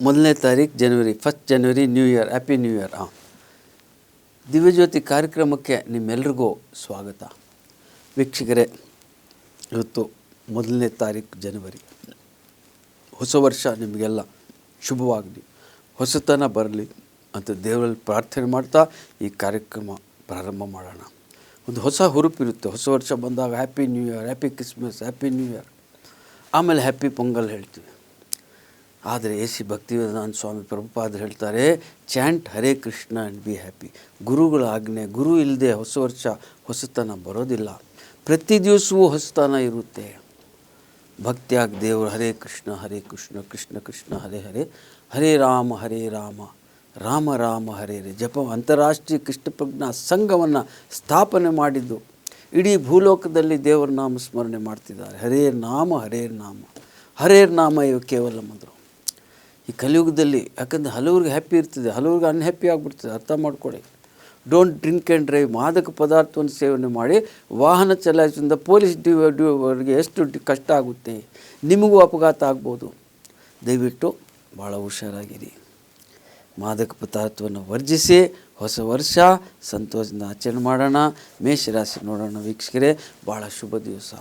ಮೊದಲನೇ ತಾರೀಕು ಜನವರಿ first January new year happy new year ಹಾಂ ದಿವ್ಯಜ್ಯೋತಿ ಕಾರ್ಯಕ್ರಮಕ್ಕೆ ನಿಮ್ಮೆಲ್ರಿಗೂ ಸ್ವಾಗತ. ವೀಕ್ಷಕರೇ, ಇವತ್ತು ಮೊದಲನೇ ತಾರೀಕು ಜನವರಿ ಹೊಸ ವರ್ಷ ನಿಮಗೆಲ್ಲ ಶುಭವಾಗಲಿ. ಹೊಸತನ ಬರಲಿ ಅಂತ ದೇವರಲ್ಲಿ ಪ್ರಾರ್ಥನೆ ಮಾಡ್ತಾ ಈ ಕಾರ್ಯಕ್ರಮ ಪ್ರಾರಂಭ ಮಾಡೋಣ. ಒಂದು ಹೊಸ ಹುರುಪಿರುತ್ತೆ ಹೊಸ ವರ್ಷ ಬಂದಾಗ happy new year happy Christmas happy new year ಆಮೇಲೆ ಹ್ಯಾಪಿ ಪೊಂಗಲ್ ಹೇಳ್ತೀವಿ. ಆದರೆ ಎ ಸಿ ಭಕ್ತಿವೇದಾಂತ ಸ್ವಾಮಿ ಪ್ರಭುಪಾದರು ಹೇಳ್ತಾರೆ, chant Hare Krishna and be happy. ಗುರುಗಳ ಆಜ್ಞೆ, ಗುರು ಇಲ್ಲದೆ ಹೊಸ ವರ್ಷ, ಹೊಸತನ ಬರೋದಿಲ್ಲ. ಪ್ರತಿ ದಿವಸವೂ ಹೊಸತನ ಇರುತ್ತೆ. ಭಕ್ತಿಯಾಗಿ ದೇವರು ಹರೇ ಕೃಷ್ಣ ಹರೇ ಕೃಷ್ಣ ಕೃಷ್ಣ ಕೃಷ್ಣ, ಹರೇ ಹರೇ. ಹರೇ ರಾಮ ಹರೇ ರಾಮ. ರಾಮ ರಾಮ, ಹರೇ ಹರೇ. ಜಪ ಅಂತಾರಾಷ್ಟ್ರೀಯ ಕೃಷ್ಣ ಪ್ರಜ್ಞಾ ಸಂಘವನ್ನು ಸ್ಥಾಪನೆ ಮಾಡಿದ್ದು. ಇಡೀ ಭೂಲೋಕದಲ್ಲಿ ದೇವರ ನಾಮ ಸ್ಮರಣೆ ಮಾಡ್ತಿದ್ದಾರೆ. ಹರೇ ನಾಮ ಹರೇ ನಾಮ. ಹರೇ ನಾಮ ಇವು ಕೇವಲ ಮಧುರ ಈ ಕಲಿಯುಗದಲ್ಲಿ, ಯಾಕಂದರೆ ಹಲವ್ರಿಗೆ ಹ್ಯಾಪಿ ಇರ್ತದೆ, ಹಲವ್ರಿಗೆ ಅನ್ಹ್ಯಾಪಿ ಆಗಿಬಿಡ್ತದೆ, ಅರ್ಥ ಮಾಡ್ಕೊಳ್ಳಿ ಡೋಂಟ್ ಡ್ರಿಂಕ್ ಆ್ಯಂಡ್ ಡ್ರೈವ್ ಮಾದಕ ಪದಾರ್ಥವನ್ನು ಸೇವನೆ ಮಾಡಿ, ವಾಹನ ಚಲಾಯಿಸೋದ್ರಿಂದ ಪೊಲೀಸ್ ಡ್ಯೂ ಅವರಿಗೆ ಎಷ್ಟು ಕಷ್ಟ ಆಗುತ್ತೆ, ನಿಮಗೂ ಅಪಘಾತ ಆಗ್ಬೋದು. ದಯವಿಟ್ಟು ಭಾಳ ಹುಷಾರಾಗಿರಿ. ಮಾದಕ ಪದಾರ್ಥವನ್ನು ವರ್ಜಿಸಿ, ಹೊಸ ವರ್ಷ ಸಂತೋಷದಿಂದ ಆಚರಣೆ ಮಾಡೋಣ. ಮೇಷರಾಶಿ ನೋಡೋಣ ವೀಕ್ಷಕರೇ ಭಾಳ ಶುಭ ದಿವಸ.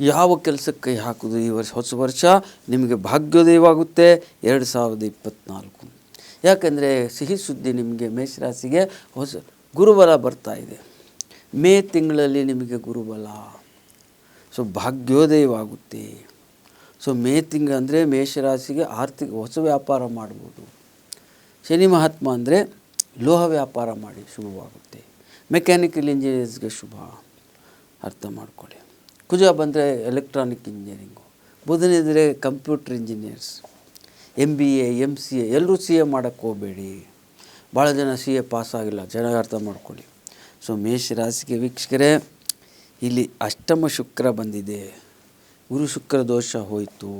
ಯಾವ ಕೆಲಸಕ್ಕೆ ಕೈ ಹಾಕೋದು ಈ ವರ್ಷ ಹೊಸ ವರ್ಷ? ನಿಮಗೆ ಭಾಗ್ಯೋದಯವಾಗುತ್ತೆ ಎರಡು ಸಾವಿರದ ಇಪ್ಪತ್ತ್ನಾಲ್ಕು ಯಾಕಂದರೆ ಸಿಹಿ ಸುದ್ದಿ ನಿಮಗೆ ಮೇಷರಾಶಿಗೆ ಹೊಸ ಗುರುಬಲ ಬರ್ತಾ ಇದೆ. ಮೇ ತಿಂಗಳಲ್ಲಿ ನಿಮಗೆ ಗುರುಬಲ. ಸೊ, ಭಾಗ್ಯೋದಯವಾಗುತ್ತೆ. ಸೊ, ಮೇ ತಿಂಗಳು ಅಂದರೆ ಮೇಷರಾಶಿಗೆ ಆರ್ಥಿಕ ಹೊಸ ವ್ಯಾಪಾರ ಮಾಡ್ಬೋದು. ಶನಿ ಮಹಾತ್ಮ ಅಂದರೆ ಲೋಹ ವ್ಯಾಪಾರ ಮಾಡಿ ಶುಭವಾಗುತ್ತೆ. ಮೆಕ್ಯಾನಿಕಲ್ ಇಂಜಿನಿಯರ್ಸ್ಗೆ ಶುಭ. ಅರ್ಥ ಮಾಡ್ಕೊಳ್ಳಿ. ಕುಜ ಬಂದರೆ electronic engineering ಬುಧನಿದ್ರೆ computer engineers M B A M C A ಎಲ್ಲರೂ ಸಿ ಎ ಮಾಡೋಕ್ಕೆ ಹೋಗಬೇಡಿ. ಭಾಳ ಜನ ಸಿ ಎ ಪಾಸ್ ಆಗಿಲ್ಲ ಚೆನ್ನಾಗಿ ಅರ್ಥ ಮಾಡ್ಕೊಳ್ಳಿ. ಸೊ ಮೇಷ ರಾಶಿಗೆ ವೀಕ್ಷಕರೇ, ಇಲ್ಲಿ ಅಷ್ಟಮ ಶುಕ್ರ ಬಂದಿದೆ. ಗುರು ಶುಕ್ರ ದೋಷ ಹೋಯಿತು.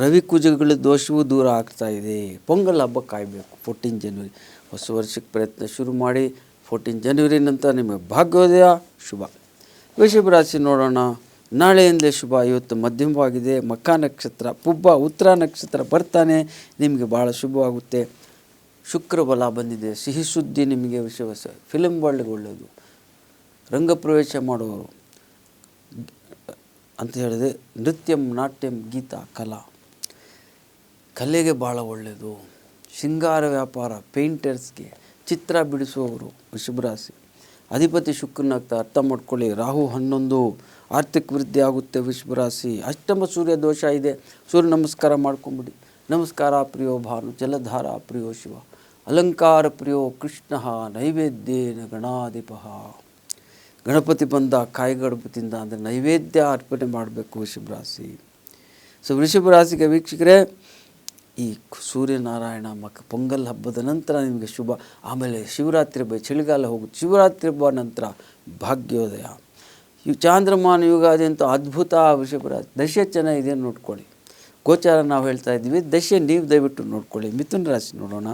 ರವಿ ಕುಜಗಳ ದೋಷವೂ ದೂರ ಆಗ್ತಾ ಇದೆ. ಪೊಂಗಲ್ ಹಬ್ಬ ಕಾಯಬೇಕು ಫೋರ್ಟೀನ್ ಜನವರಿ ಹೊಸ ವರ್ಷಕ್ಕೆ ಪ್ರಯತ್ನ ಶುರು ಮಾಡಿ ಫೋರ್ಟೀನ್ ಜನವರಿ ನಂತರ ನಿಮಗೆ ಭಾಗ್ಯೋದಯ, ಶುಭ. ವೃಷಭ ರಾಶಿ ನೋಡೋಣ. ನಾಳೆಯಿಂದಲೇ ಶುಭ. ಇವತ್ತು ಮಧ್ಯಮವಾಗಿದೆ. ಮಕ್ಕ ನಕ್ಷತ್ರ, ಪುಬ್ಬ, ಉತ್ತರ ನಕ್ಷತ್ರ ಬರ್ತಾನೆ. ನಿಮಗೆ ಭಾಳ ಶುಭವಾಗುತ್ತೆ. ಶುಕ್ರ ಬಲ ಬಂದಿದೆ. ಸಿಹಿ ಸುದ್ದಿ ನಿಮಗೆ ವಿಷಯ ಫಿಲಮ್ ವರ್ಲ್ಡ್ಗೆ ಒಳ್ಳೆಯದು ರಂಗಪ್ರವೇಶ ಮಾಡುವವರು. ಅಂತ ಹೇಳಿದೆ ನೃತ್ಯಂ, ನಾಟ್ಯಂ, ಗೀತ, ಕಲಾ. ಕಲೆಗೆ ಭಾಳ ಒಳ್ಳೆಯದು ಶೃಂಗಾರ ವ್ಯಾಪಾರ ಪೇಂಟರ್ಸ್ಗೆ ಚಿತ್ರ ಬಿಡಿಸುವವರು ವೃಷಭರಾಶಿ. ಅಧಿಪತಿ ಶುಕ್ರನಾಗ್ತಾ ಅರ್ಥ ಮಾಡ್ಕೊಳ್ಳಿ. ರಾಹು ಹನ್ನೊಂದು, ಆರ್ಥಿಕ ವೃದ್ಧಿ ಆಗುತ್ತೆ ವಿಶ್ವರಾಶಿ ಅಷ್ಟಮ ಸೂರ್ಯ ದೋಷ ಇದೆ. ಸೂರ್ಯ ನಮಸ್ಕಾರ ಮಾಡ್ಕೊಂಬಿಡಿ. ನಮಸ್ಕಾರ ಪ್ರಿಯೋ ಭಾನು, ಜಲಧಾರ ಪ್ರಿಯೋ ಶಿವ. ಅಲಂಕಾರ ಪ್ರಿಯೋ ಕೃಷ್ಣ ನೈವೇದ್ಯೇನ ಗಣಾಧಿಪ. ಗಣಪತಿ ಬಂದ ಕಾಯಿ ಗಣಪತಿಯಿಂದ ಅಂದರೆ ನೈವೇದ್ಯ ಅರ್ಪಣೆ ಮಾಡಬೇಕು ವೃಷಭ ರಾಶಿ. ಸೊ ವೃಷಭ ರಾಶಿಗೆ ವೀಕ್ಷಕರೇ ಈ ಸೂರ್ಯನಾರಾಯಣ ಮಕ್ಕ ಪೊಂಗಲ್ ಹಬ್ಬದ ನಂತರ ನಿಮಗೆ ಶುಭ. ಆಮೇಲೆ ಶಿವರಾತ್ರಿ ಹಬ್ಬ, ಚಳಿಗಾಲ ಹೋಗುತ್ತೆ ಶಿವರಾತ್ರಿ ಹಬ್ಬ ನಂತರ ಭಾಗ್ಯೋದಯ. ಈ ಚಾಂದ್ರಮಾನ ಯುಗಾದಿ ಅಂತೂ ಅದ್ಭುತ ವಿಷಯ ದಶೆ ಚೆನ್ನಾಗಿದೆ ನೋಡ್ಕೊಳ್ಳಿ. ಗೋಚಾರ ನಾವು ಹೇಳ್ತಾ ಇದ್ದೀವಿ. ದಶೆ ನೀವು ದಯವಿಟ್ಟು ನೋಡ್ಕೊಳ್ಳಿ. ಮಿಥುನ್ ರಾಶಿ ನೋಡೋಣ.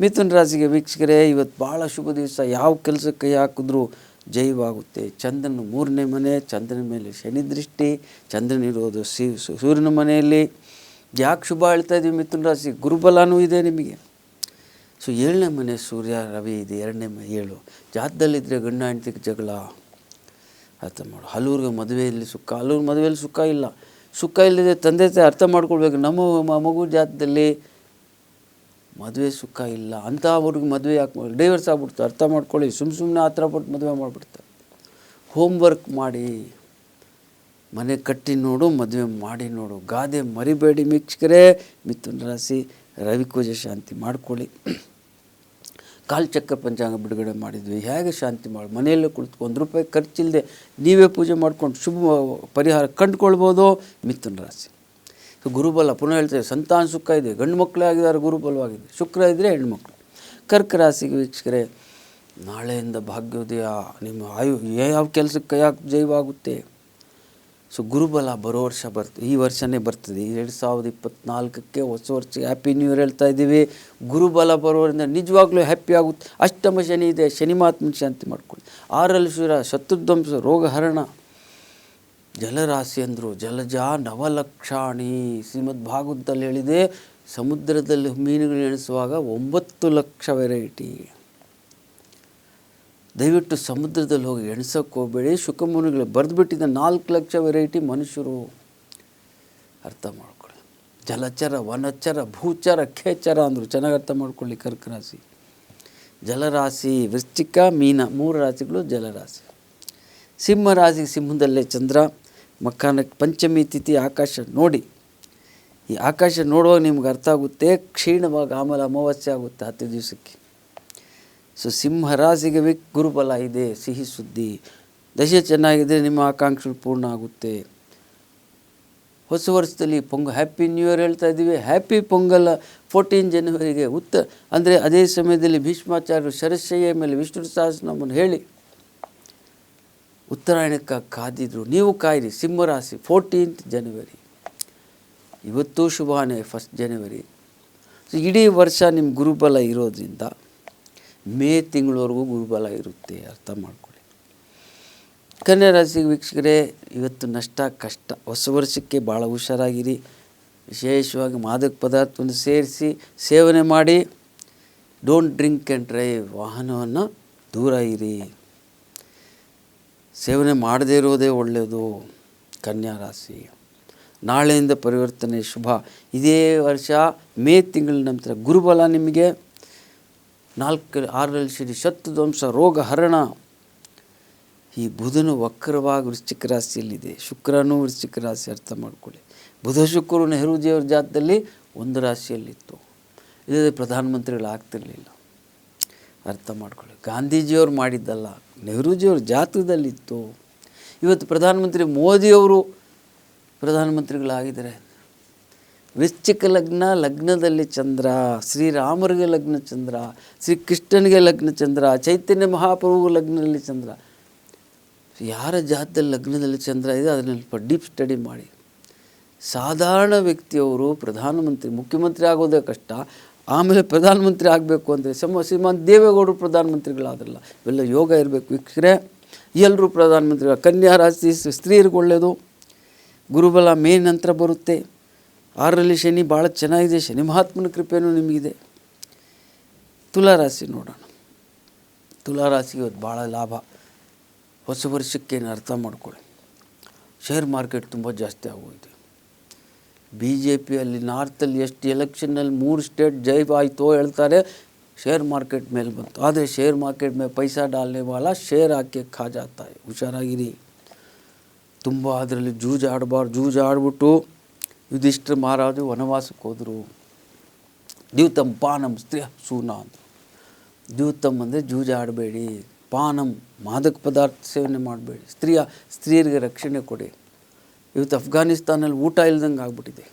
ಮಿಥುನ್ ರಾಶಿಗೆ ವೀಕ್ಷಕರೇ, ಇವತ್ತು ಭಾಳ ಶುಭ ದಿವಸ. ಯಾವ ಕೈ ಹಾಕಿದ್ರೂ ಜೈವಾಗುತ್ತೆ ಚಂದ್ರನ ಮೂರನೇ ಮನೆ, ಚಂದ್ರನ ಮೇಲೆ ಶನಿ ದೃಷ್ಟಿ, ಚಂದ್ರನಿರೋದು ಸೂರ್ಯನ ಮನೆಯಲ್ಲಿ. ಯಾಕೆ ಶುಭ ಹೇಳ್ತಾ ಇದ್ದೀವಿ ಮಿಥುನ ರಾಶಿ? ಗುರುಬಲನೂ ಇದೆ ನಿಮಗೆ. ಸೊ ಏಳನೇ ಮನೆ ಸೂರ್ಯ, ರವಿ ಇದೆ, ಎರಡನೇ ಮನೆ ಏಳು. ಜಾತದಲ್ಲಿದ್ದರೆ ಗಂಡ ಹೆಂಡತಿಗೆ ಜಗಳ. ಅರ್ಥ ಮಾಡು. ಹಲವ್ರಿಗೆ ಮದುವೆಯಲ್ಲಿ ಸುಖ. ಹಲವ್ರ ಮದುವೆಯಲ್ಲಿ ಸುಖ ಇಲ್ಲ. ಸುಖ ಇಲ್ಲದೆ ತಂದೆ, ತಾಯಿ ಅರ್ಥ ಮಾಡ್ಕೊಳ್ಬೇಕು. ನಮ್ಮ ಮಗು ಜಾತದಲ್ಲಿ ಮದುವೆ ಸುಖ ಇಲ್ಲ. ಅಂಥ ಅವ್ರಿಗೆ ಮದುವೆ ಯಾಕೆ ಡೈವರ್ಸ್ ಆಗ್ಬಿಡ್ತಾರೆ ಅರ್ಥ ಮಾಡ್ಕೊಳ್ಳಿ. ಸುಮ್ಮ ಸುಮ್ಮನೆ ಆ ಥರ ಪಟ್ಟು ಮದುವೆ ಮಾಡಿಬಿಡ್ತಾರೆ. ಹೋಮ್ವರ್ಕ್ ಮಾಡಿ. ಮನೆ ಕಟ್ಟಿ ನೋಡು, ಮದುವೆ ಮಾಡಿ ನೋಡು. ಗಾದೆ ಮರಿಬೇಡಿ ಮಿಕ್ಷಕರೇ ಮಿಥುನ ರಾಶಿ ರವಿಕೂಜ ಶಾಂತಿ ಮಾಡ್ಕೊಳ್ಳಿ. ಕಾಲ್ಚಕ್ರ ಪಂಚಾಂಗ ಬಿಡುಗಡೆ ಮಾಡಿದ್ವಿ. ಹೇಗೆ ಶಾಂತಿ ಮಾಡಿ? ಮನೆಯಲ್ಲೇ ಕುಳಿತುಕೊಂಡು ರೂಪಾಯಿ ಖರ್ಚಿಲ್ಲದೆ ನೀವೇ ಪೂಜೆ ಮಾಡ್ಕೊಂಡು ಶುಭ ಪರಿಹಾರ ಕಂಡುಕೊಳ್ಬೋದು ಮಿಥುನ ರಾಶಿ. ಗುರುಬಲ ಪುನಃ ಹೇಳ್ತೇವೆ, ಸಂತಾನ ಸುಖ ಇದೆ. ಗಂಡು ಮಕ್ಕಳೇ ಆಗಿದ್ದಾರೆ, ಗುರುಬಲವಾಗಿದೆ. ಶುಕ್ರ ಇದ್ದರೆ ಹೆಣ್ಮಕ್ಳು ಕರ್ಕ ರಾಶಿಗೆ ವೀಕ್ಷಕರೇ, ನಾಳೆಯಿಂದ ಭಾಗ್ಯೋದಯ, ನಿಮ್ಮ ಆಯು, ಯಾವ ಕೆಲಸಕ್ಕೆ ಕೈ ಹಾಕಿ ಜೈವಾಗುತ್ತೆ? ಸೊ ಗುರುಬಲ ಬರೋ ವರ್ಷ ಬರ್ತ, ಈ ವರ್ಷನೇ ಬರ್ತದೆ. ಎರಡು ಸಾವಿರದ ಇಪ್ಪತ್ನಾಲ್ಕಕ್ಕೆ ಹೊಸ ವರ್ಷ ಹ್ಯಾಪಿ ನ್ಯೂ ಇಯರ್ ಹೇಳ್ತಾ ಇದ್ದೀವಿ. ಗುರುಬಲ ಬರೋರಿಂದ ನಿಜವಾಗ್ಲೂ ಹ್ಯಾಪಿ ಆಗುತ್ತೆ. ಅಷ್ಟಮ ಶನಿ ಇದೆ. ಶನಿ ಮಹಾತ್ಮನ ಶಾಂತಿ ಮಾಡ್ಕೊಳ್ಳಿ. ಆರಲ್ಲಿ ಸೂರ್ಯ ಶತ್ರುಧ್ವಂಸ, ರೋಗಹರಣ. ಜಲರಾಶಿ ಅಂದರು ಜಲಜ ನವಲಕ್ಷಾಣಿ. ಶ್ರೀಮದ್ ಭಾಗವತದಲ್ಲಿ ಹೇಳಿದೆ, ಸಮುದ್ರದಲ್ಲಿ ಮೀನುಗಳು ಎಣಿಸುವಾಗ ಒಂಬತ್ತು ಲಕ್ಷ ವೆರೈಟಿ ದಯವಿಟ್ಟು ಸಮುದ್ರದಲ್ಲಿ ಹೋಗಿ ಎಣ್ಸೋಕ್ಕೆ ಹೋಗಬೇಡಿ. ಶುಕಮುನಿಗಳು ಬರೆದುಬಿಟ್ಟಿದ್ದ ನಾಲ್ಕು ಲಕ್ಷ ವೆರೈಟಿ ಮನುಷ್ಯರು. ಅರ್ಥ ಮಾಡ್ಕೊಳ್ಳಿ. ಜಲಚರ, ವನಚರ, ಭೂಚರ, ಖೇಚರ ಅಂದರು ಚೆನ್ನಾಗಿ ಅರ್ಥ ಮಾಡ್ಕೊಳ್ಳಿ ಕರ್ಕ ರಾಶಿ ಜಲರಾಶಿ, ವೃಶ್ಚಿಕ, ಮೀನ ಮೂರು ರಾಶಿಗಳು ಜಲರಾಶಿ. ಸಿಂಹ ರಾಶಿ ಸಿಂಹದಲ್ಲೇ ಚಂದ್ರ ಮಕ್ಕಾನಕ್ಕೆ ಪಂಚಮಿ ತಿಥಿ ಆಕಾಶ ನೋಡಿ. ಈ ಆಕಾಶ ನೋಡುವಾಗ ನಿಮ್ಗೆ ಅರ್ಥ ಆಗುತ್ತೆ, ಕ್ಷೀಣವಾಗಿ ಆಮೇಲೆ ಅಮಾವಾಸ್ಯೆ ಆಗುತ್ತೆ ಹತ್ತು ದಿವಸಕ್ಕೆ. ಸೊ ಸಿಂಹ ರಾಶಿಗೆ ವಿಕ್ ಗುರುಬಲ ಇದೆ ಸಿಹಿ ಸುದ್ದಿ ದಶೆ ಚೆನ್ನಾಗಿದೆ ನಿಮ್ಮ ಆಕಾಂಕ್ಷೆಗಳು ಪೂರ್ಣ ಆಗುತ್ತೆ ಹೊಸ ವರ್ಷದಲ್ಲಿ ಪೊಂಗ ಹ್ಯಾಪಿ ನ್ಯೂ ಇಯರ್ ಹೇಳ್ತಾ ಇದ್ದೀವಿ ಹ್ಯಾಪಿ ಪೊಂಗಲ್ ಫೋರ್ಟೀನ್ ಜನವರಿಗೆ ಉತ್ತರ ಅಂದರೆ ಅದೇ ಸಮಯದಲ್ಲಿ ಭೀಷ್ಮಾಚಾರ್ಯರು ಶರಶಯ್ಯ ಮೇಲೆ ವಿಷ್ಣು ಸಹಸ್ರನಾಮವನ್ನು ಹೇಳಿ ಉತ್ತರಾಯಣಕ್ಕೆ ಕಾದಿದ್ರು ನೀವು ಕಾಯಿರಿ ಸಿಂಹರಾಶಿ ಫೋರ್ಟೀನ್ತ್ ಜನವರಿ ಇವತ್ತು ಶುಭಾನೇ ಫಸ್ಟ್ ಜನವರಿ ಸೊ ಇಡೀ ವರ್ಷ ನಿಮ್ಮ ಗುರುಬಲ ಇರೋದ್ರಿಂದ ಮೇ ತಿಂಗಳವರೆಗೂ ಗುರುಬಲ ಇರುತ್ತೆ ಅರ್ಥ ಮಾಡಿಕೊಳ್ಳಿ. ಕನ್ಯಾ ರಾಶಿ ವೀಕ್ಷಕರೇ, ಇವತ್ತು ನಷ್ಟ, ಕಷ್ಟ. ಹೊಸ ವರ್ಷಕ್ಕೆ ಭಾಳ ಹುಷಾರಾಗಿರಿ. ವಿಶೇಷವಾಗಿ ಮಾದಕ ಪದಾರ್ಥವನ್ನು ಸೇರಿಸಿ ಸೇವನೆ ಮಾಡಿ. ಡೋಂಟ್ ಡ್ರಿಂಕ್ ಆ್ಯಂಡ್ ಡ್ರೈವ್ ವಾಹನವನ್ನು ದೂರ ಇರಿ. ಸೇವನೆ ಮಾಡದೇ ಇರೋದೇ ಒಳ್ಳೆಯದು ಕನ್ಯಾ ರಾಶಿ. ನಾಳೆಯಿಂದ ಪರಿವರ್ತನೆ ಶುಭ. ಇದೇ ವರ್ಷ ಮೇ ತಿಂಗಳ ನಂತರ ಗುರುಬಲ ನಿಮಗೆ. ನಾಲ್ಕು ಆರರಲ್ಲಿ ಶನಿ ಶತ್ರುಧ್ವಂಸ ರೋಗ ಹರಣ ಈ ಬುಧನು ವಕ್ರವಾಗಿ ವೃಶ್ಚಿಕ ರಾಶಿಯಲ್ಲಿದೆ. ಶುಕ್ರನೂ ವೃಶ್ಚಿಕ ರಾಶಿ ಅರ್ಥ ಮಾಡಿಕೊಳ್ಳಿ. ಬುಧ ಶುಕ್ರನು ನೆಹರೂಜಿಯವ್ರ ಜಾತದಲ್ಲಿ ಒಂದು ರಾಶಿಯಲ್ಲಿತ್ತು. ಇಲ್ಲದೆ ಪ್ರಧಾನಮಂತ್ರಿಗಳು ಆಗ್ತಿರಲಿಲ್ಲ. ಅರ್ಥ ಮಾಡ್ಕೊಳ್ಳಿ. ಗಾಂಧೀಜಿಯವರು ಮಾಡಿದ್ದಲ್ಲ, ನೆಹರೂಜಿಯವ್ರ ಜಾತಕದಲ್ಲಿತ್ತು. ಇವತ್ತು ಪ್ರಧಾನಮಂತ್ರಿ ಮೋದಿಯವರು ಪ್ರಧಾನಮಂತ್ರಿಗಳಾಗಿದ್ದಾರೆ. ವೃಶ್ಚಿಕ ಲಗ್ನ, ಲಗ್ನದಲ್ಲಿ ಚಂದ್ರ ಶ್ರೀರಾಮರಿಗೆ ಲಗ್ನ ಚಂದ್ರ, ಶ್ರೀ ಕೃಷ್ಣನಿಗೆ ಲಗ್ನ ಚಂದ್ರ, ಚೈತನ್ಯ ಮಹಾಪ್ರಭು ಲಗ್ನದಲ್ಲಿ ಚಂದ್ರ. ಯಾರ ಜಾತದಲ್ಲಿ ಲಗ್ನದಲ್ಲಿ ಚಂದ್ರ ಇದೆ ಅದನ್ನ ಡೀಪ್ ಸ್ಟಡಿ ಮಾಡಿ. ಸಾಧಾರಣ ವ್ಯಕ್ತಿಯವರು ಪ್ರಧಾನಮಂತ್ರಿ, ಮುಖ್ಯಮಂತ್ರಿ ಆಗೋದೇ ಕಷ್ಟ. ಆಮೇಲೆ ಪ್ರಧಾನಮಂತ್ರಿ ಆಗಬೇಕು ಅಂದರೆ ಸಮ ಶ್ರೀಮಾನ್ ದೇವೇಗೌಡರು ಪ್ರಧಾನಮಂತ್ರಿಗಳಾದ್ರಲ್ಲ. ಇವೆಲ್ಲ ಯೋಗ ಇರಬೇಕು. ವೀಕ್ಷಕರೇ, ಎಲ್ಲರೂ ಪ್ರಧಾನಮಂತ್ರಿಗಳ ಕನ್ಯಾ ರಾಶಿ ಸ್ತ್ರೀಯರಿಗೆ ಒಳ್ಳೆಯದು ಗುರುಬಲ ಮೇ ನಂತರ ಬರುತ್ತೆ. ಆರರಲ್ಲಿ ಶನಿ ಭಾಳ ಚೆನ್ನಾಗಿದೆ. ಶನಿ ಮಹಾತ್ಮನ ಕೃಪೆಯೂ ನಿಮಗಿದೆ. ತುಲಾರಾಶಿ ನೋಡೋಣ. ತುಲಾರಾಶಿಗೆ ಇವತ್ತು ಭಾಳ ಲಾಭ. ಹೊಸ ವರ್ಷಕ್ಕೇನು ಅರ್ಥ ಮಾಡ್ಕೊಳ್ಳಿ. ಶೇರ್ ಮಾರ್ಕೆಟ್ ತುಂಬ ಜಾಸ್ತಿ ಆಗೋಯ್ತು. ಬಿ ಜೆ ಪಿಯಲ್ಲಿ ನಾರ್ತಲ್ಲಿ ಎಷ್ಟು ಎಲೆಕ್ಷನ್ನಲ್ಲಿ ಮೂರು ಸ್ಟೇಟ್ ಜೈ ಆಯಿತೋ ಹೇಳ್ತಾರೆ. ಶೇರ್ ಮಾರ್ಕೆಟ್ ಮೇಲೆ ಬಂತು. ಆದರೆ ಶೇರ್ ಮಾರ್ಕೆಟ್ ಮೇಲೆ ಪೈಸಾ ಡಾಲ್ನೆ ವಾಲ ಶೇರ್ ಹಾಕಿ ಖಾಜಾಗ್ತಾಯಿ ಹುಷಾರಾಗಿರಿ. ತುಂಬ ಅದರಲ್ಲಿ ಜೂಜಾಡಬಾರ್ದು. ಆಡಬಾರ್ದು ಜೂಜ್ ಆಡ್ಬಿಟ್ಟು ಯುಧಿಷ್ಠಿರ ಮಹಾರಾಜು ವನವಾಸಕ್ಕೆ ಹೋದರು. ದ್ಯೂತಂ ಪಾನಂ ಸ್ತ್ರೀ ಸೂನ ಅಂತ ದ್ಯೂತಂ ಅಂದರೆ ಜೂಜ ಆಡಬೇಡಿ ಪಾನಂ ಮಾದಕ ಪದಾರ್ಥ ಸೇವನೆ ಮಾಡಬೇಡಿ, ಸ್ತ್ರೀಯ, ಸ್ತ್ರೀಯರಿಗೆ ರಕ್ಷಣೆ ಕೊಡಿ. ಇವತ್ತು ಅಫ್ಘಾನಿಸ್ತಾನಲ್ಲಿ ಊಟ ಇಲ್ದಂಗೆ ಆಗ್ಬಿಟ್ಟಿದೆ.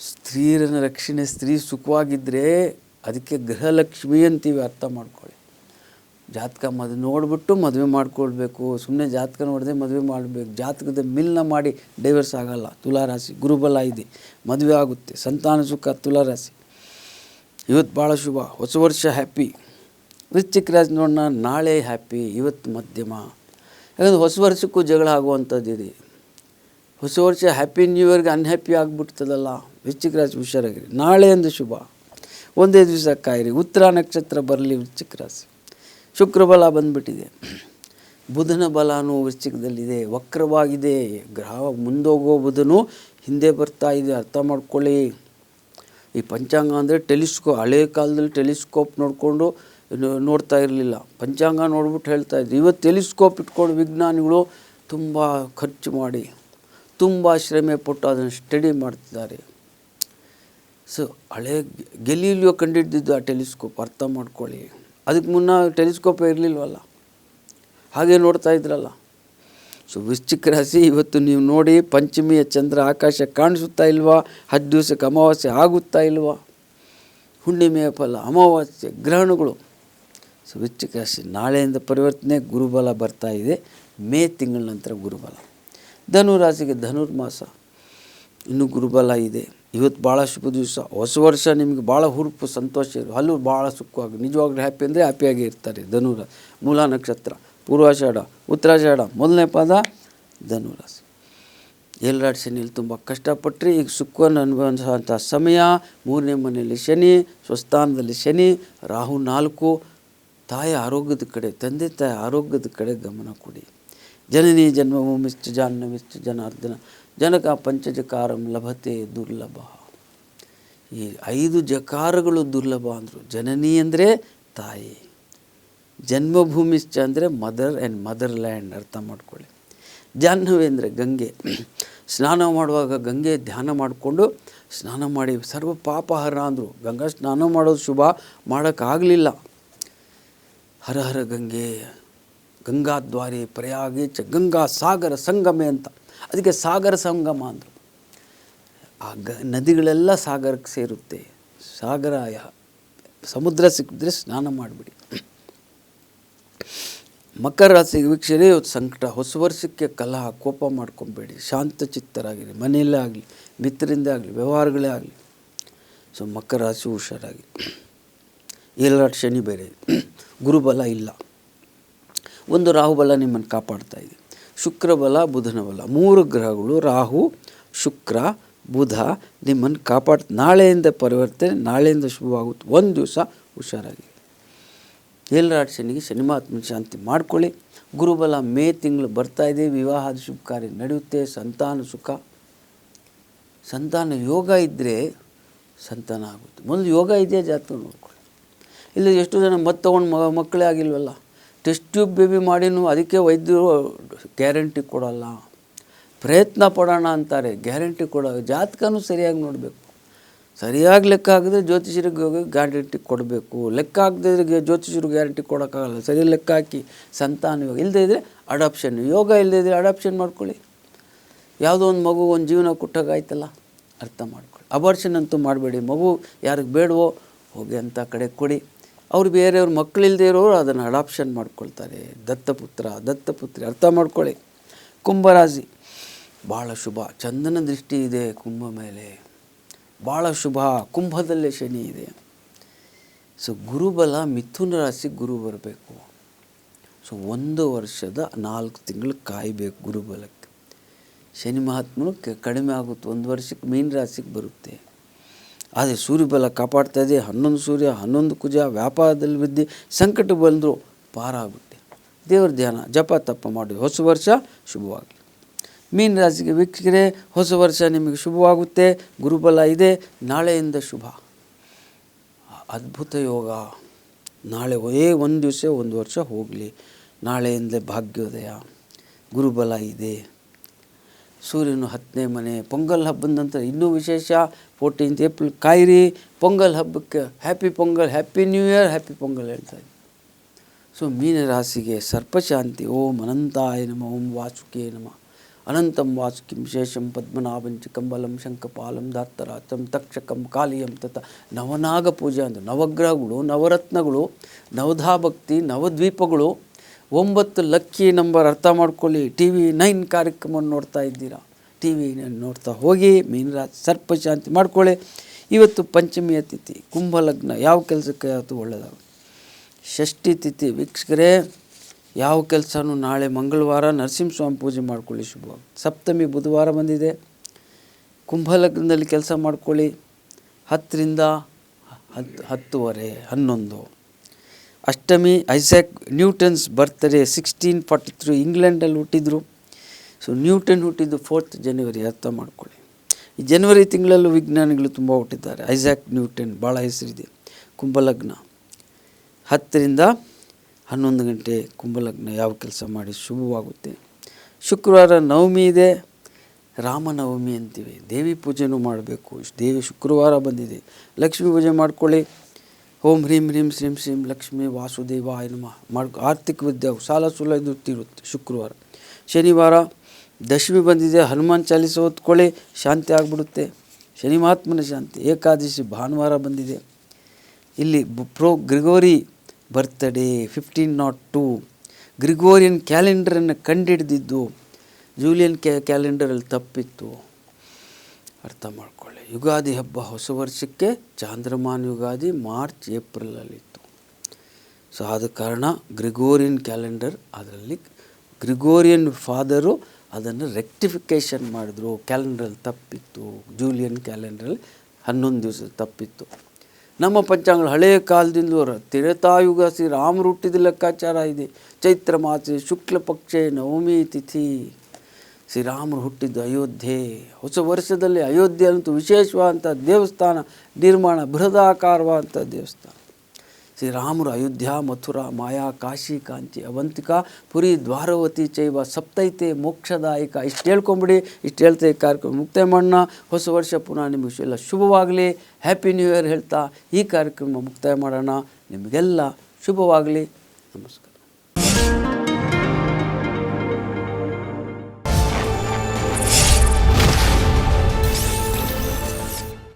ಸ್ತ್ರೀಯರನ್ನು ರಕ್ಷಣೆ ಸ್ತ್ರೀ ಸುಖವಾಗಿದ್ದರೆ ಅದಕ್ಕೆ ಗೃಹಲಕ್ಷ್ಮಿ ಅಂತೀವಿ ಅರ್ಥ ಮಾಡ್ಕೊಳ್ಳಿ. ಜಾತಕ ಮದುವೆ ನೋಡಿಬಿಟ್ಟು ಮದುವೆ ಮಾಡ್ಕೊಳ್ಬೇಕು. ಸುಮ್ಮನೆ ಜಾತಕ ನೋಡದೆ ಮದುವೆ ಮಾಡಬೇಕು. ಜಾತಕದ ಮಿಲ್ನ ಮಾಡಿ ಡೈವರ್ಸ್ ಆಗೋಲ್ಲ. ತುಲಾರಾಶಿ, ಗುರುಬಲ ಇದೆ. ಮದುವೆ ಆಗುತ್ತೆ. ಸಂತಾನ ಸುಖ, ತುಲಾರಾಶಿ. ಇವತ್ತು ಭಾಳ ಶುಭ. ಹೊಸ ವರ್ಷ ಹ್ಯಾಪಿ ವೃಶ್ಚಿಕ ರಾಶಿ ನೋಡೋಣ ನಾಳೆ ಹ್ಯಾಪಿ ಇವತ್ತು ಮಧ್ಯಮ. ಯಾಕಂದ್ರೆ ಹೊಸ ವರ್ಷಕ್ಕೂ ಜಗಳ ಆಗುವಂಥದ್ದು ಇದೆ. ಹೊಸ ವರ್ಷ ಹ್ಯಾಪಿ ನ್ಯೂ ಇಯರ್ಗೆ ಅನ್ಹ್ಯಾಪಿ ಆಗಿಬಿಡ್ತದಲ್ಲ. ವೃಶ್ಚಿಕ ರಾಶಿ ಹುಷಾರಾಗಿರಿ. ನಾಳೆ ಒಂದು ಶುಭ. ಒಂದೇ ದಿವಸ ಕಾಯಿರಿ. ಉತ್ತರ ನಕ್ಷತ್ರ ಬರಲಿ ವೃಶ್ಚಿಕ ರಾಶಿ. ಶುಕ್ರ ಬಲ ಬಂದ್ಬಿಟ್ಟಿದೆ. ಬುಧನ ಬಲನೂ ವೃಶ್ಚಿಕದಲ್ಲಿದೆ. ವಕ್ರವಾಗಿದೆ. ಗ್ರಹ ಮುಂದೋಗೋ ಬುಧನು ಹಿಂದೆ ಬರ್ತಾ ಇದೆ. ಅರ್ಥ ಮಾಡ್ಕೊಳ್ಳಿ. ಈ ಪಂಚಾಂಗ ಅಂದರೆ ಟೆಲಿಸ್ಕೋ, ಹಳೆ ಕಾಲದಲ್ಲಿ ಟೆಲಿಸ್ಕೋಪ್ ನೋಡಿಕೊಂಡು ನೋಡ್ತಾ ಇರಲಿಲ್ಲ. ಪಂಚಾಂಗ ನೋಡ್ಬಿಟ್ಟು ಹೇಳ್ತಾ ಇದ್ರು. ಇವತ್ತು ಟೆಲಿಸ್ಕೋಪ್ ಇಟ್ಕೊಂಡು ವಿಜ್ಞಾನಿಗಳು ತುಂಬ ಖರ್ಚು ಮಾಡಿ, ತುಂಬ ಶ್ರಮೆ ಪಟ್ಟು ಅದನ್ನು ಸ್ಟಡಿ ಮಾಡ್ತಿದ್ದಾರೆ. ಸೊ, ಹಳೆ ಗೆಲೀಲಿಯೋ ಕಂಡಿಡ್ದಿದ್ದು ಆ ಟೆಲಿಸ್ಕೋಪ್. ಅರ್ಥ ಮಾಡ್ಕೊಳ್ಳಿ. ಅದಕ್ಕೆ ಮುನ್ನ ಟೆಲಿಸ್ಕೋಪ್ ಇರಲಿಲ್ವಲ್ಲ? ಹಾಗೆ ನೋಡ್ತಾ ಇದ್ರಲ್ಲ. ಸೊ ವೃಶ್ಚಿಕ ರಾಶಿ ಇವತ್ತು ನೀವು ನೋಡಿ ಪಂಚಮಿಯ ಚಂದ್ರ ಆಕಾಶ ಕಾಣಿಸುತ್ತಾ ಇಲ್ವಾ? ಹತ್ತು ದಿವಸಕ್ಕೆ ಅಮಾವಾಸ್ಯೆ ಆಗುತ್ತಾ ಇಲ್ವಾ? ಹುಣ್ಣಿಮೆಯ ಫಲ, ಅಮಾವಾಸ್ಯೆ, ಗ್ರಹಣಗಳು. ಸೊ ವೃಶ್ಚಿಕ ರಾಶಿ ನಾಳೆಯಿಂದ ಪರಿವರ್ತನೆ ಗುರುಬಲ ಬರ್ತಾ ಇದೆ. ಮೇ ತಿಂಗಳ ನಂತರ ಗುರುಬಲ. ಧನು ರಾಶಿಗೆ ಧನುರ್ಮಾಸ. ಇನ್ನೂ ಗುರುಬಲ ಇದೆ. ಇವತ್ತು ಭಾಳ ಶುಭ ದಿವಸ ಹೊಸ ವರ್ಷ ನಿಮಗೆ ಭಾಳ ಹುರುಪು ಸಂತೋಷ ಇರು ಅಲ್ಲೂ ಭಾಳ ಸುಖವಾಗಿ, ನಿಜವಾಗ್ಲೂ ಹ್ಯಾಪಿ ಅಂದರೆ ಹ್ಯಾಪಿಯಾಗಿ ಇರ್ತಾರೆ ಧನುರ. ಮೂಲ ನಕ್ಷತ್ರ ಪೂರ್ವಾಷಾಢ ಉತ್ತರಾಷಾಢ ಮೊದಲನೇ ಪದ ಧನುರಾಶಿ. ಏಳರಾಡ್ ಶನಿಯಲ್ಲಿ ತುಂಬ ಕಷ್ಟಪಟ್ಟರೆ ಈಗ ಸುಖವನ್ನು ಅನುಭವಿಸುವಂಥ ಸಮಯ, ಮೂರನೇ ಮನೆಯಲ್ಲಿ ಶನಿ, ಸ್ವಸ್ಥಾನದಲ್ಲಿ ಶನಿ, ರಾಹು ನಾಲ್ಕು, ತಾಯಿ ಆರೋಗ್ಯದ ಕಡೆ, ತಂದೆ ತಾಯಿ ಆರೋಗ್ಯದ ಕಡೆ ಗಮನ ಕೊಡಿ. ಜನನಿ ಜನ್ಮಭೂಮಿಶ್ಚ ಜಾಹ್ನವಿಶ್ಚ ಜನಾರ್ದನ ಜನಕ ಪಂಚಜಕಾರಂ ಲಭತೆ ದುರ್ಲಭ. ಈ ಐದು ಜಕಾರಗಳು ದುರ್ಲಭ ಅಂದರು. ಜನನಿ ಅಂದರೆ ತಾಯಿ. ಜನ್ಮಭೂಮಿಶ್ಚ ಅಂದರೆ ಮದರ್ ಆ್ಯಂಡ್ ಮದರ್ ಲ್ಯಾಂಡ್ ಅರ್ಥ ಮಾಡ್ಕೊಳ್ಳಿ. ಜಾಹ್ನವಿ ಅಂದರೆ ಗಂಗೆ. ಸ್ನಾನ ಮಾಡುವಾಗ ಗಂಗೆ ಧ್ಯಾನ ಮಾಡಿಕೊಂಡು ಸ್ನಾನ ಮಾಡಿ ಸರ್ವ ಪಾಪಹರ ಅಂದರು. ಗಂಗಾ ಸ್ನಾನ ಮಾಡೋದು ಶುಭ, ಮಾಡೋಕ್ಕಾಗಲಿಲ್ಲ. ಹರ ಹರ ಗಂಗೆ, ಗಂಗಾದ್ವಾರಿ ಪ್ರಯಾಗಿ ಚ ಗಂಗಾ ಸಾಗರ ಸಂಗಮೆ ಅಂತ. ಅದಕ್ಕೆ ಸಾಗರ ಸಂಗಮ ಅಂದರು. ಆ ಗ ನದಿಗಳೆಲ್ಲ ಸಾಗರಕ್ಕೆ ಸೇರುತ್ತೆ. ಸಾಗರ ಸಮುದ್ರ ಸಿಕ್ಕಿದ್ರೆ ಸ್ನಾನ ಮಾಡಿಬಿಡಿ. ಮಕರ ರಾಶಿ ವೀಕ್ಷಣೆ ಸಂಕಟ. ಹೊಸ ವರ್ಷಕ್ಕೆ ಕಲಹ, ಕೋಪ ಮಾಡ್ಕೊಬೇಡಿ. ಶಾಂತ ಚಿತ್ತರಾಗಿರಿ. ಮನೆಯಲ್ಲೇ ಆಗಲಿ, ಮಿತ್ರರಿಂದ ಆಗಲಿ, ವ್ಯವಹಾರಗಳೇ ಆಗಲಿ. ಸೊ, ಮಕರ ರಾಶಿ ಹುಷಾರಾಗಿ. ಏಳರಾಟ್ ಶನಿ ಬೇರೆ. ಗುರುಬಲ ಇಲ್ಲ. ಒಂದು ರಾಹುಬಲ ನಿಮ್ಮನ್ನು ಕಾಪಾಡ್ತಾ ಇದೆ. ಶುಕ್ರ ಬಲ, ಬುಧನ ಬಲ. ಮೂರು ಗ್ರಹಗಳು, ರಾಹು, ಶುಕ್ರ, ಬುಧ, ನಿಮ್ಮನ್ನು ಕಾಪಾಡ್, ನಾಳೆಯಿಂದ ಪರಿವರ್ತನೆ, ನಾಳೆಯಿಂದ ಶುಭವಾಗುತ್ತೆ. ಒಂದು ದಿವಸ ಹುಷಾರಾಗಿ. ಏಳರಾಟ್ ಶನಿಗೆ ಶನಿಮಾತ್ಮ ಶಾಂತಿ ಮಾಡ್ಕೊಳ್ಳಿ. ಗುರುಬಲ ಮೇ ತಿಂಗಳು ಬರ್ತಾ ಇದೆ. ವಿವಾಹದ ಶುಭ ಕಾರ್ಯ ನಡೆಯುತ್ತೆ. ಸಂತಾನ ಸುಖ. ಸಂತಾನ ಯೋಗ ಇದ್ದರೆ ಸಂತಾನ ಆಗುತ್ತೆ. ಮೊದಲು ಯೋಗ ಇದೆಯಾ? ಜಾತಕ ನೋಡ್ಕೊಳ್ಳಿ. ಇಲ್ಲ ಎಷ್ಟು ಜನ ಮತ್ತೆ ಮಕ್ಕಳೇ ಆಗಿಲ್ವಲ್ಲ? ಟೆಸ್ಟ್ ಟ್ಯೂಬ್ ಬೇಬಿ ಮಾಡಿನೂ ಅದಕ್ಕೆ ವೈದ್ಯರು ಗ್ಯಾರಂಟಿ ಕೊಡೋಲ್ಲ. ಪ್ರಯತ್ನ ಪಡೋಣ ಅಂತಾರೆ ಗ್ಯಾರಂಟಿ ಕೊಡೋ, ಜಾತಕನೂ ಸರಿಯಾಗಿ ನೋಡಬೇಕು. ಸರಿಯಾಗಿ ಲೆಕ್ಕ ಹಾಕಿದ್ರೆ ಜ್ಯೋತಿಷರಿಗೆ ಗ್ಯಾರಂಟಿ ಕೊಡಬೇಕು. ಲೆಕ್ಕ ಹಾಕದಿದ್ರೆ ಜ್ಯೋತಿಷರು ಗ್ಯಾರಂಟಿ ಕೊಡೋಕ್ಕಾಗಲ್ಲ. ಸರಿ ಲೆಕ್ಕ ಹಾಕಿ ಸಂತಾನ ಯೋಗ ಇಲ್ಲದೇ ಇದ್ದರೆ ಅಡಾಪ್ಷನ್ ಯೋಗ ಇಲ್ಲದೇ ಇದ್ದರೆ ಅಡಾಪ್ಷನ್ ಮಾಡ್ಕೊಳ್ಳಿ. ಯಾವುದೋ ಒಂದು ಮಗು ಒಂದು ಜೀವನ ಕೊಟ್ಟಾಗಾಯ್ತಲ್ಲ ಅರ್ಥ ಮಾಡ್ಕೊಳ್ಳಿ. ಅಬಾರ್ಷನ್ ಅಂತೂ ಮಾಡಬೇಡಿ. ಮಗು ಯಾರಿಗೆ ಬೇಡವೋ ಹೋಗಿ ಅಂತ ಕಡೆ ಕೊಡಿ. ಅವ್ರು ಬೇರೆಯವ್ರ ಮಕ್ಕಳಿಲ್ಲದೆ ಇರೋರು ಅದನ್ನು ಅಡಾಪ್ಷನ್ ಮಾಡ್ಕೊಳ್ತಾರೆ. ದತ್ತಪುತ್ರ, ದತ್ತಪುತ್ರಿ, ಅರ್ಥ ಮಾಡ್ಕೊಳ್ಳಿ. ಕುಂಭರಾಶಿ ಭಾಳ ಶುಭ. ಚಂದನ ದೃಷ್ಟಿ ಇದೆ ಕುಂಭ ಮೇಲೆ. ಭಾಳ ಶುಭ. ಕುಂಭದಲ್ಲೇ ಶನಿ ಇದೆ. ಸೊ ಗುರುಬಲ, ಮಿಥುನ ರಾಶಿ ಗುರು ಬರಬೇಕು. ಸೊ ಒಂದು ವರ್ಷದ ನಾಲ್ಕು ತಿಂಗಳು ಕಾಯಬೇಕು ಗುರುಬಲಕ್ಕೆ. ಶನಿ ಮಹಾತ್ಮನು ಕಡಿಮೆ ಆಗುತ್ತೆ. ಒಂದು ವರ್ಷಕ್ಕೆ ಮೀನ ರಾಶಿಗೆ ಬರುತ್ತೆ. ಆದರೆ ಸೂರ್ಯಬಲ ಕಾಪಾಡ್ತಾ ಇದೆ. ಹನ್ನೊಂದು ಸೂರ್ಯ, ಹನ್ನೊಂದು ಕುಜ, ವ್ಯಾಪಾರದಲ್ಲಿ ಬಿದ್ದು ಸಂಕಟ ಬಂದರೂ ಪಾರಾಗುತ್ತೆ ದೇವರ ಧ್ಯಾನ, ಜಪ ತಪ್ಪ ಮಾಡಿ. ಹೊಸ ವರ್ಷ ಶುಭವಾಗಲಿ. ಮೀನ ರಾಶಿಗೆ ವೀಕ್ಷಕರೇ, ಹೊಸ ವರ್ಷ ನಿಮಗೆ ಶುಭವಾಗುತ್ತೆ. ಗುರುಬಲ ಇದೆ. ನಾಳೆಯಿಂದ ಶುಭ. ಅದ್ಭುತ ಯೋಗ. ನಾಳೆ ಏ ಒಂದು ದಿವಸ, ಒಂದು ವರ್ಷ ಹೋಗಲಿ. ನಾಳೆಯಿಂದ ಭಾಗ್ಯೋದಯ. ಗುರುಬಲ ಇದೆ. ಸೂರ್ಯನು ಹತ್ತನೇ ಮನೆ, ಪೊಂಗಲ್ ಹಬ್ಬದ ನಂತರ ಇನ್ನೂ ವಿಶೇಷ ಫೋರ್ಟೀನ್ತ್ ಏಪ್ರಿಲ್ ಕಾಯಿರಿ, ಪೊಂಗಲ್ ಹಬ್ಬಕ್ಕೆ happy Pongal happy new year happy Pongal ಹೇಳ್ತಾ ಇದ್ದೆ. ಸೊ ಮೀನರಾಶಿಗೆ ಸರ್ಪಶಾಂತಿ, ಓಂ ಅನಂತಾಯ ನಮ, ಓಂ ವಾಸುಕೇ ನಮ. ಅನಂತಂ ವಾಸುಕಿಂ ಶೇಷಂ ಪದ್ಮನಾಭಂಚ ಕಂಬಲಂ ಶಂಖಪಾಲಂ ದಾತ್ತರಾಚಂ ತಕ್ಷಕಂ ಕಾಲಿಯಂ ತತ. ನವನಾಗ ಪೂಜೆ ಅಂದರೆ ನವಗ್ರಹಗಳು, ನವರತ್ನಗಳು, ನವಧಾಭಕ್ತಿ, ನವದ್ವೀಪಗಳು ಒಂಬತ್ತು ಲಕ್ಕಿ ನಂಬರ್ ಅರ್ಥ ಮಾಡ್ಕೊಳ್ಳಿ. ಟಿ ವಿ ನೈನ್ ಕಾರ್ಯಕ್ರಮವನ್ನು ನೋಡ್ತಾ ಇದ್ದೀರಾ? ಟಿ ವಿ ನೋಡ್ತಾ ಹೋಗಿ, ಮೀನರಾಜ್ ಸರ್ಪಶಾಂತಿ ಮಾಡ್ಕೊಳ್ಳಿ. ಇವತ್ತು ಪಂಚಮಿಯ ತಿಥಿ, ಕುಂಭಲಗ್ನ ಯಾವ ಕೆಲಸಕ್ಕೆ ಅದು ಒಳ್ಳೆಯದಾಗುತ್ತೆ ಷಷ್ಠಿ ತಿಥಿ ವೀಕ್ಷಕರೇ, ಯಾವ ಕೆಲಸನೂ ನಾಳೆ ಮಂಗಳವಾರ ನರಸಿಂಹಸ್ವಾಮಿ ಪೂಜೆ ಮಾಡ್ಕೊಳ್ಳಿ ಶುಭ. ಸಪ್ತಮಿ ಬುಧವಾರ ಬಂದಿದೆ. ಕುಂಭಲಗ್ನದಲ್ಲಿ ಕೆಲಸ ಮಾಡ್ಕೊಳ್ಳಿ. ಹತ್ತರಿಂದ ಹತ್ತು ಹತ್ತುವರೆ, ಹನ್ನೊಂದು. ಅಷ್ಟಮಿ Isaac Newton's birthday sixteen forty three ಇಂಗ್ಲೆಂಡಲ್ಲಿ ಹುಟ್ಟಿದ್ರು. ಸೊ ನ್ಯೂಟನ್ ಹುಟ್ಟಿದ್ದು ಫೋರ್ತ್ ಜನವರಿ ಅರ್ಥ ಮಾಡ್ಕೊಳ್ಳಿ. ಈ ಜನವರಿ ತಿಂಗಳಲ್ಲೂ ವಿಜ್ಞಾನಿಗಳು ತುಂಬ ಹುಟ್ಟಿದ್ದಾರೆ. ಐಸಾಕ್ ನ್ಯೂಟನ್ ಭಾಳ ಹೆಸರಿದೆ. ಕುಂಭಲಗ್ನ. ಹತ್ತರಿಂದ ಹನ್ನೊಂದು ಗಂಟೆ ಕುಂಭಲಗ್ನ ಯಾವ ಕೆಲಸ ಮಾಡಿ ಶುಭವಾಗುತ್ತೆ. ಶುಕ್ರವಾರ ನವಮಿ ಇದೆ. ರಾಮನವಮಿ ಅಂತೀವಿ. ದೇವಿ ಪೂಜೆನೂ ಮಾಡಬೇಕು. ದೇವಿ ಶುಕ್ರವಾರ ಬಂದಿದೆ. ಲಕ್ಷ್ಮೀ ಪೂಜೆ ಮಾಡ್ಕೊಳ್ಳಿ. ಓಂ ಹ್ರೀಂ ಹ್ರೀಂ ಶ್ರೀಂ ಶ್ರೀಂ ಲಕ್ಷ್ಮೀ ವಾಸುದೇವಾಯ ನಮಃ. ಮಾಡ್ಕೊ ಆರ್ಥಿಕ ವಿದ್ಯೆ ಸಾಲ ಸುಲ ಇದು ತೀರುತ್ತೆ ಶುಕ್ರವಾರ. ಶನಿವಾರ ದಶಮಿ ಬಂದಿದೆ, ಹನುಮಾನ್ ಚಾಲಿಸ ಹೊತ್ಕೊಳ್ಳಿ, ಶಾಂತಿ ಆಗಿಬಿಡುತ್ತೆ. ಶನಿ ಮಹಾತ್ಮನ ಶಾಂತಿ, ಏಕಾದಶಿ ಭಾನುವಾರ ಬಂದಿದೆ. ಇಲ್ಲಿ pro Gregory birthday fifteen naught two. Gregorian ಕ್ಯಾಲೆಂಡರನ್ನು ಕಂಡಿಡ್ದಿದ್ದು, ಜೂಲಿಯನ್ ಕ್ಯಾ, ಕ್ಯಾಲೆಂಡರಲ್ಲಿ ತಪ್ಪಿತ್ತು. ಅರ್ಥ ಮಾಡಿಕೊಳ್ಳಿ. ಯುಗಾದಿ ಹಬ್ಬ ಹೊಸ ವರ್ಷಕ್ಕೆ ಚಾಂದ್ರಮಾನ ಯುಗಾದಿ ಮಾರ್ಚ್, ಏಪ್ರಿಲಲ್ಲಿತ್ತು. ಸೊ ಆದ ಕಾರಣ ಗ್ರಿಗೋರಿಯನ್ ಕ್ಯಾಲೆಂಡರ್, ಅದರಲ್ಲಿ ಗ್ರಿಗೋರಿಯನ್ ಫಾದರು ಅದನ್ನು ರೆಕ್ಟಿಫಿಕೇಷನ್ ಮಾಡಿದ್ರು. ಕ್ಯಾಲೆಂಡ್ರಲ್ಲಿ ತಪ್ಪಿತ್ತು. ಜೂಲಿಯನ್ ಕ್ಯಾಲೆಂಡ್ರಲ್ಲಿ ಹನ್ನೊಂದು ದಿವಸ ತಪ್ಪಿತ್ತು. ನಮ್ಮ ಪಂಚಾಂಗ ಹಳೆಯ ಕಾಲದಿಂದ ತಿರತಾಯುಗ ಶ್ರೀ ರಾಮರು ಹುಟ್ಟಿದ ಲೆಕ್ಕಾಚಾರ ಇದೆ. ಚೈತ್ರ ಮಾಸೆ, ಶುಕ್ಲ ಪಕ್ಷೆ, ನವಮಿ ತಿಥಿ. ಶ್ರೀರಾಮರು ಹುಟ್ಟಿದ್ದು ಅಯೋಧ್ಯೆ. ಹೊಸ ವರ್ಷದಲ್ಲಿ ಅಯೋಧ್ಯೆ ಅಂತೂ ವಿಶೇಷವಾದಂಥ ದೇವಸ್ಥಾನ, ನಿರ್ಮಾಣ, ಬೃಹದಾಕಾರವಾದಂಥ ದೇವಸ್ಥಾನ. ಶ್ರೀರಾಮರು ಅಯೋಧ್ಯ, ಮಥುರಾ, ಮಾಯಾ, ಕಾಶಿ ಕಾಂತಿ ಅವಂತಿಕಾ, ಪುರಿ, ದ್ವಾರವತಿ ಚೈವ, ಸಪ್ತೈತೆ, ಮೋಕ್ಷದಾಯಕ, ಇಷ್ಟು ಹೇಳ್ಕೊಂಬಿಡಿ, ಇಷ್ಟು ಹೇಳ್ತಾ ಈ ಕಾರ್ಯಕ್ರಮ ಮುಕ್ತಾಯ ಮಾಡೋಣ. ಹೊಸ ವರ್ಷ ಪುನಃ ನಿಮಗೆ ಎಲ್ಲ ಶುಭವಾಗಲಿ. ಹ್ಯಾಪಿ ನ್ಯೂ ಇಯರ್ ಹೇಳ್ತಾ ಈ ಕಾರ್ಯಕ್ರಮ ಮುಕ್ತಾಯ ಮಾಡೋಣ. ನಿಮಗೆಲ್ಲ ಶುಭವಾಗಲಿ. ನಮಸ್ಕಾರ.